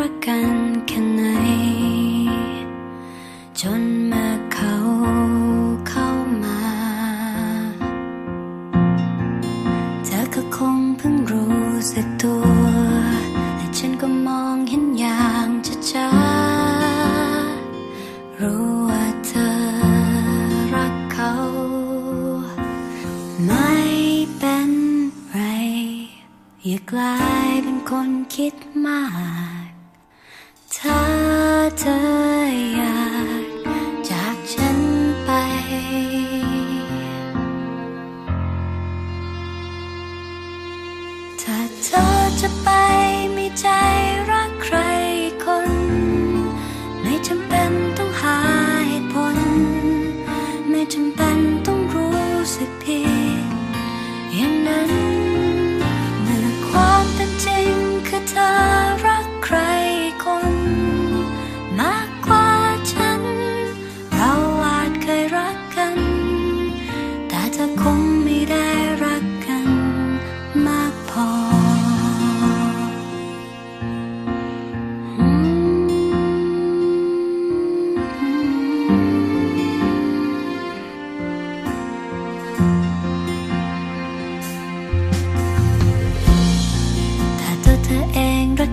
รักกันแค่ไหน จนเมื่อเขาเข้ามา เธอก็คงเพิ่งรู้สึกตัว และฉันก็มองเห็นอย่างช้าๆรู้ว่าเธอรักเขา ไม่เป็นไร อย่ากลายเป็นคนคิดมาก เธออยากจากฉันไป ถ้าเธอจะไป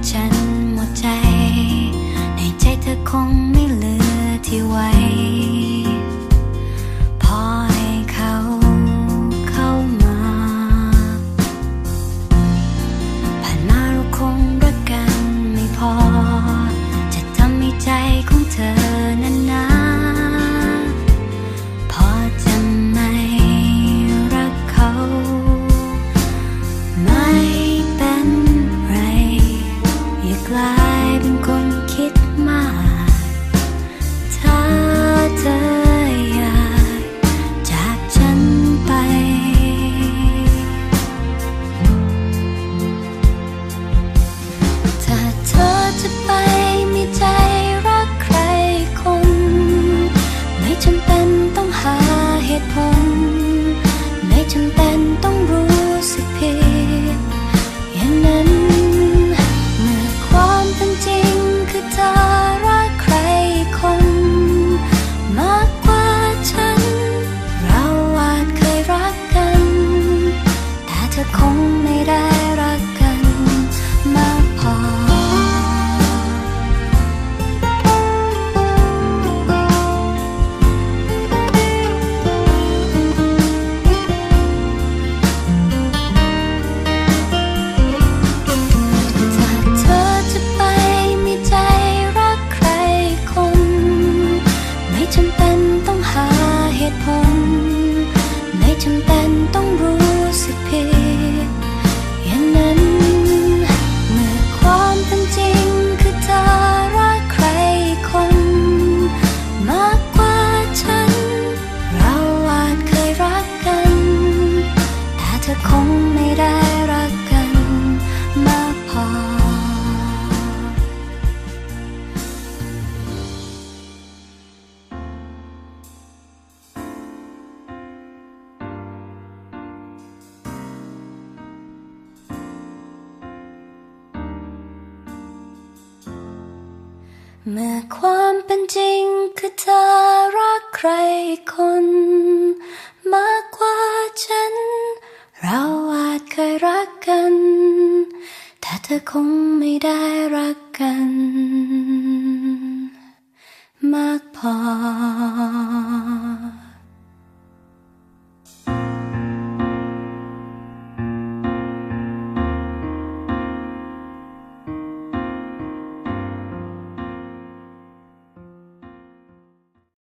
前。 ต้องหาเหตุผล ไม่จำเป็น คงไม่ได้รักกันมาพอ เมื่อความเป็นจริงคือเธอรักใครคน ธอคงไม่ได้รักกัน มากพอ